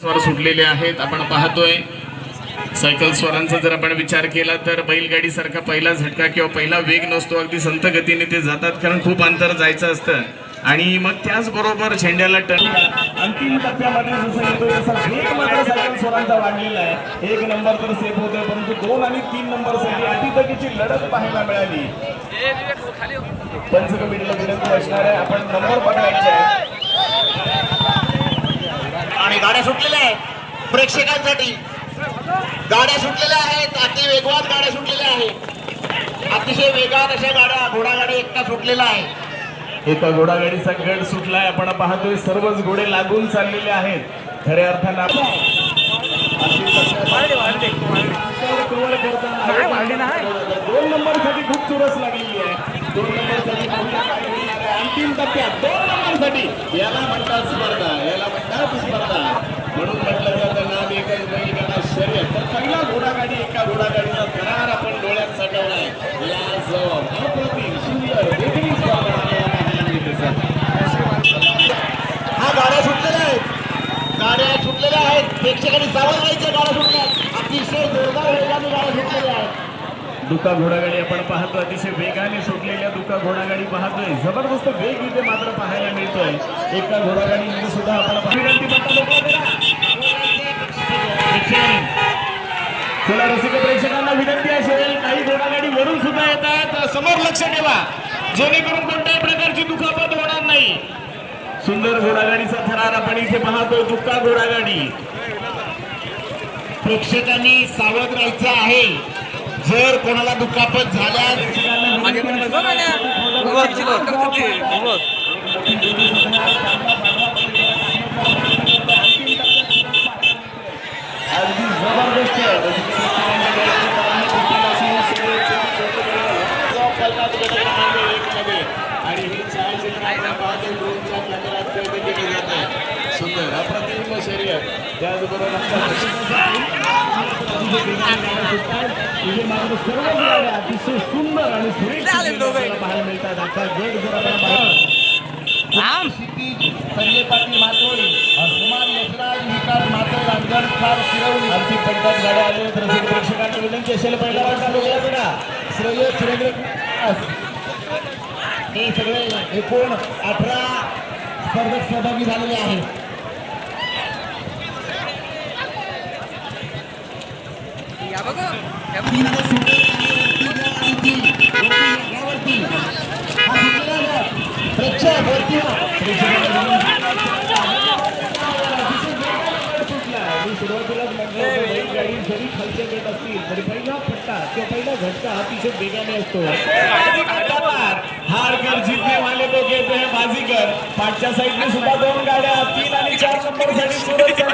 स्वर सुटलेले आहेत आपण पाहतोय. सायकल स्वरांचा जर आपण विचार केला तर बैलगाडी सारखा पहिला झटका किंवा पहिला वेग नसतो अगदी संत गतीने ते जातात कारण खूप अंतर जायचं असतं. आणि मग त्याचबरोबर झेंड्याला टर्न अंतिम टप्प्यामध्ये जसं येतोय तसा वेग मात्र सायकल स्वरांचा वाढलेला आहे. एक नंबर तर सेफ होतोय परंतु दोन आणि तीन नंबरसाठी अटीतटीची लढत पाहायला मिळाली. पंच कमिटीला विनंती असणार आहे. आपण नंबर पकडायचे आहे आणि गाड्या सुटलेल्या आहेत. प्रेक्षकांसाठी. गाड्या सुटलेल्या आहेत. अति वेगवान गाड्या सुटलेल्या आहेत. अतिशय वेगात अशा गाड्या घोडागाडी एकटा सुटलेला आहे. एका घोडागाडीचा गट सुटलाय. आपण पाहतोय सर्वच घोडे लागून चाललेले आहेत. खऱ्या अर्थानं दोन नंबरसाठी खूप चुरस लागलेली आहे. दोन नंबरसाठी? अंतिम टप्प्यात दोन नंबरसाठी याला म्हणतात स्पर्धा. याला म्हणतात स्पर्धा. म्हणून म्हटलं जातं नाम एकच बैलगाडा शर्यत. तर पहिला घोडागाडी एका घोडागाडीचा करार आपण डोळ्यात साठवलाय या अप्रतिम सुंदर वेगळी हा गाड्या सुटलेल्या आहेत. गाड्या सुटलेल्या आहेत. प्रेक्षकांनी सावध राहायच्या गाड्या सुटल्या अतिशय जोरदार वेगाने गाड्या सुटलेल्या आहेत. दुका घोडागाडी आपण पाहतो. अतिशय वेगाने सुटलेल्या दुका घोडागाडी पाहतोय. जबरदस्त वेग इथे मात्र पाहायला मिळतोय. एका घोडागाडीमध्ये सुद्धा आपण तुला रसिक प्रेक्षकांना विनंती असेल काही घोडागाडी वरून सुद्धा येतात. समोर लक्ष ठेवा. जेणेकरून कोणत्याही प्रकारची दुखापत होणार नाही. सुंदर घोडागाडीचा थरार आपण इथे पाहतोय. दुःखा घोडागाडी. प्रेक्षकांनी सावध राहायचं आहे. जर कोणाला दुखापत झाल्यास अगदी जबरदस्त आहे. आणि हे छायाचित्र पाहतो केले जात. सुंदर अप्रतिम शर्यत त्याचबरोबर तुझे मात्र सर्व गाड्या अतिशय सुंदर आणि पाहायला मिळतात आता गट जर आपण संजय पाटील मातोळी यशराज विकास मातोळ रामगड शिरवली आमची पंचायत गाड्या विनंती असेल पहिला वाटा लोकला बेटा श्रेय सुरेंद्र हे सगळे एकूण अठरा स्पर्धक सहभागी झालेले आहेत तीन वर सुटलेले आहेत, तीन वर आणि तीन. वरती, यावरती. हा सुटलेला आहे. प्रेक्षक वरती या. मी सुरुवातीलाच म्हटलं होतं, बैलगाडी जरी खालचे गट असतील तरी पहिला फटका किंवा पहिला झटका अतिशय वेगाने असतो हार कर जिंकने वाले लोक येते हैं बाजीगर पाठच्या साईडने सुद्धा दोन गाड्या तीन आणि चार नंबरसाठी सुरत हे का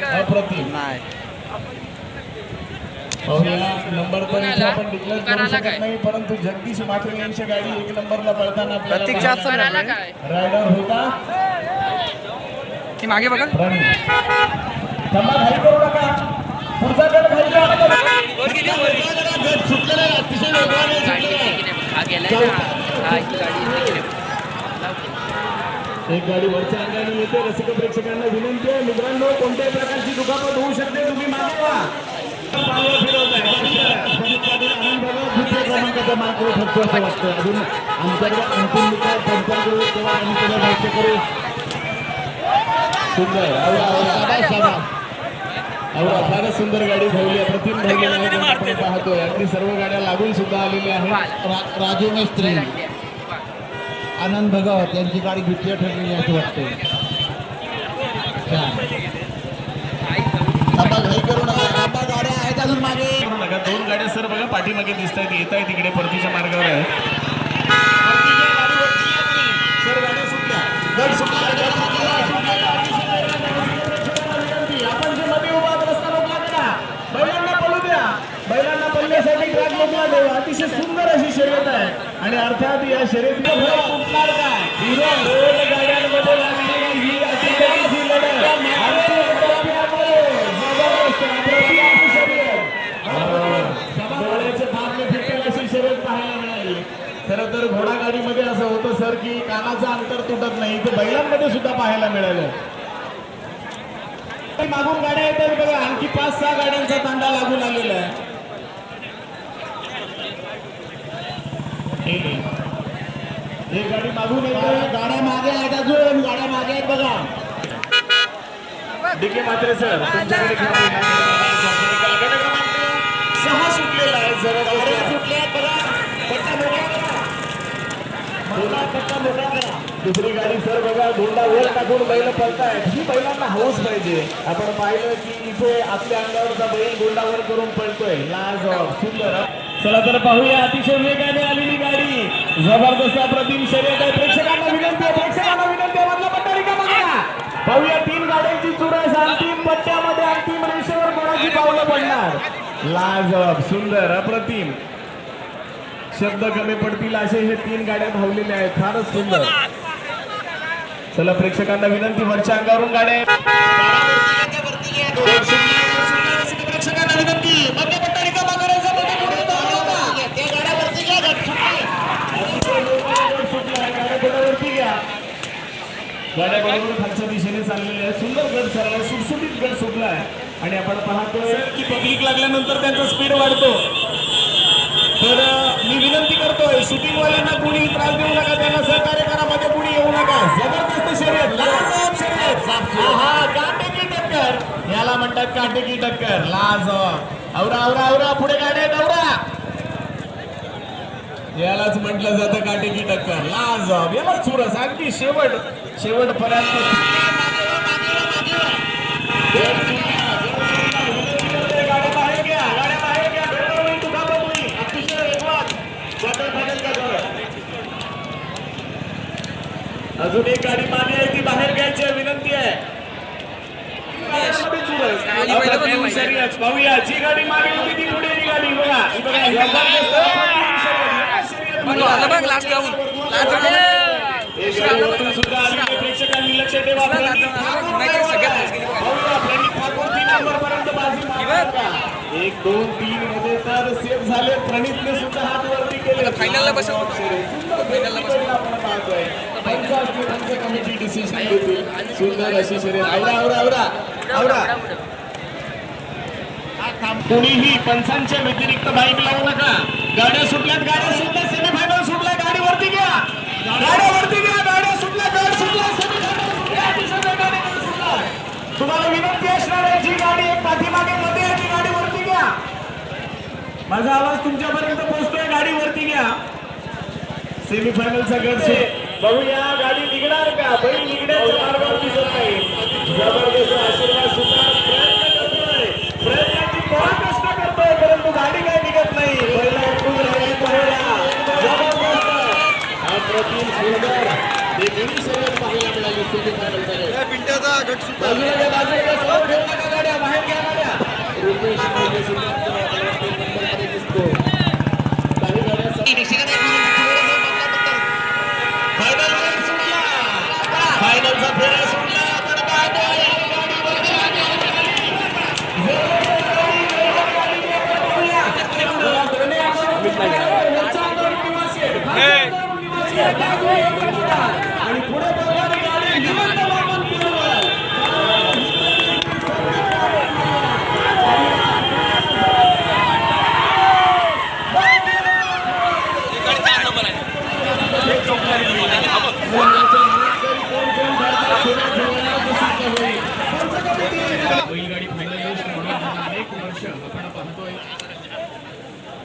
का? अप्रतिम. पाहूया. नंबर इथे आपण डिक्लेअर करू शकत? नाही परंतु जगदीश मात्र यांची गाडी एक नंबरला पळताना आपल्याला? रायडर होता. ती मागे बघा. राणी. थांबा घाई करू नका. पुढचा गट घाई करू एक गाडी वरच्या अंगाने येते रसिक प्रेक्षकांना विनंती आहे मित्रांनो कोणत्याही प्रकारची दुखापत होऊ शकते तुम्ही आमच्याकडे अंतिम निकाल पंचांकडे तेव्हा आम्ही त्याला भाष्य करू सुंदर फारच सुंदर गाडी धावली अप्रतिम धावली आहे. पाहतोय अगदी सर्व गाड्या लागून सुद्धा आलेल्या आहेत. राजू मेस्त्री आनंद भगवत यांची गाडी द्वितीय ठरलेली आहे असं घाई करू नका. गाड्या आहेत अजून मागे. करू नका. दोन गाड्या सर बघा पाठीमागे दिसत आहेत येत आहेत इकडे परतीच्या मार्गावर आहे सर गाड्या सुटल्या गट सुटला गट सुटला आपण जे मध्ये उभा आहात रस्ता रोखला गेला बैलांना पळू द्या बैलांना पळण्यासाठी ट्रॅक मोकळा द्यावा अतिशय सुंदर अशी शर्यत आहे आणि अर्थात या दोन गाड्यांमध्ये ही अतिशय तर घोडागाडीमध्ये असं होतं सर सर की कानाचं अंतर तुटत नाही. ते बैलांमध्ये सुद्धा पाहायला मिळालं. मागून गाड्या येतात बघा. आणखी पाच सहा गाड्यांचा तांडा लागून आलेला आहे हे नाही. एक गाडी मागून गाड्या मागे आहेत अजून गाड्या मागे आहेत बघा. डीके मात्रे सर तुमच्याकडे सहा सुटलेला आहे जरा सुटले आहेत बघा. पट्टा मोठा पट्टा मोकळा करा. दुसरी गाडी सर बघा धोंडा वर टाकून बैल पळतायत. ही बैलांना हौस पाहिजे. आपण पाहिलं की इथे आपल्या अंगावरचा बैल गोंडावर करून पळतोय. लाज सुंदर. चला तर पाहूया अतिशय वेगाने आलेली गाडी. जबरदस्त अप्रतिम शर्यत आहे. प्रेक्षकांना विनंती आहे प्रेक्षकांना विनंती आहे मधला पट्टा रिकामा करा. पाहूया तीन गाड्यांची चुरस अंतिम पट्ट्यामध्ये अंतिम रेषेवर कोणाची पावलं पडणार? लाजब सुंदर अप्रतिम. शब्द कमी पडतील असे हे तीन गाड्या धावलेल्या आहेत. फारच सुंदर. चला प्रेक्षकांना विनंती वरच्या अंगावरून गाड्या आहेत. वरती घ्या, दोन सुटल्या, दोन सुटल्या, रसिक प्रेक्षकांना विनंती मध्य पट्टा रिकामा करायचा मध्ये पुढे जाऊ नका. त्या गाड्या वरती घ्या गट सुटली गड सुटला आहे, गाड्या थोड्यावरती घ्या गाड्या बरोबर खालच्या दिशेने चाललेल्या आहेत सुंदर गड सुटसुटीत गड सुटला आहे आणि आपण पाहतोय की पब्लिक लागल्यानंतर त्यांचा स्पीड वाढतो. तर मी विनंती करतोय शूटिंगवाल्यांना कुणी त्रास देऊ नका त्यांना सहकार्य करा मध्ये कुणी येऊ नका. जबरदस्त शर्यत लाजवाब शर्यत. हा काटेकी टक्कर. याला म्हणतात काटेकी टक्कर लाजवाब औरा आवरा औरा पुढे गाड्या औरा. यालाच म्हटलं जातं काटेकी टक्कर लाजवाब याला चुरस अगदी शेवट शेवटपर्यंत गाड्या बाहेर घ्या गाड्या बाहेर घ्या गडबड होईल, दुखापत होईल. अतिशय वेगवान. क्वार्टर फायनल का गड. अजून एक गाडी मागे आहे ती बाहेर घ्यायची विनंती आहे. पाहूया जी गाडी मागे होती ती पुढे निघाली बघा. प्रेक्षकांनी लक्ष ठेवा. नंबरपर्यंत बाजी? एक दोन तीन मध्ये तर सेफ झाले. प्रणितने सुद्धा हात वरती केले. फायनलला. आपण पाहतोय. कमिटी डिसिजन घेतील. सुंदर अशी कोणीही पंचांच्या व्यतिरिक्त बाईक लावू नका. गाड्या सुटल्यात गाड्या सुटल्या गाडी वरती घ्या गाड्या वरती घ्या गाड्या सुटल्या गाडी सुटल्या सेमीफायनल सुटल्या अतिशय वेगाने गड सुटला. तुम्हाला विनंती असणार आहे जी गाडी एक पाठीमागे मध्ये आहे ती गाडी वरती घ्या माझा आवाज तुमच्यापर्यंत पोहोचतोय गाडी वरती घ्या. सेमीफायनलचा गट से बघूया गाडी निघणार का? बैल निघण्याच्या मार्गावर दिसत नाही. जबरदस्त आशीर्वाद सुद्धा प्रयत्न करतोय. प्रयत्नाची फार कष्ट करतोय परंतु गाडी काय निघत नाही. बैल उठून राहिली पाहूया जबरदस्त. अप्रतिम सुंदर. देखील शर्यत पाहायला मिळाली सेमीफायनलचा गट बाजूला बाहेर घ्या गाड्या?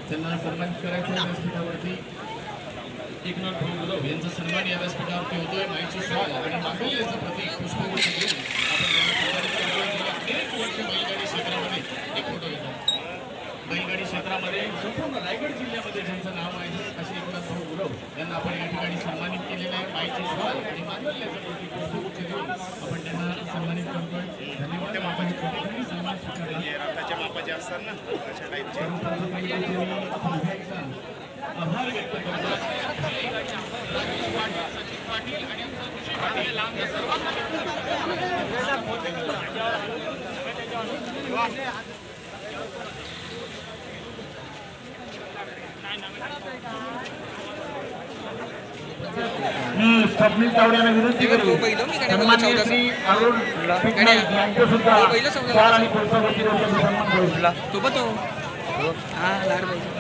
त्यांना सन्मानित करायचं व्यासपीठावरती एकनाथ भाऊ गुरव यांचा सन्मान या व्यासपीठावरती होतोय. माईची शॉल आणि मांगल्याचं प्रतीक पुष्पगुच्छ घेऊन आपण त्यांना सन्मानित करतोय गेली अनेक वर्ष बैलगाडी क्षेत्रामध्ये एक फोटो येतो बैलगाडी क्षेत्रामध्ये संपूर्ण रायगड जिल्ह्यामध्ये ज्यांचं नाव आहे असे एकनाथ भाऊ गुरव यांना आपण या ठिकाणी सन्मानित केलेलं आहे माईची शॉल आणि मांगल्याचं प्रतीक पुष्पगुच्छ देऊन आपण त्यांना सन्मानित करतोय धन्यवाद आपण छोटेखानी सन्मान स्वीकारला आभार व्यक्त करतो मी स्वप्नील तावडे यांना विनंती तो करू पहिलं मी गाडी सन्माननीय चौदा श्री अरुण यांचं सुद्धा चौदा शाल आणि पुढचा वरती सन्मान करू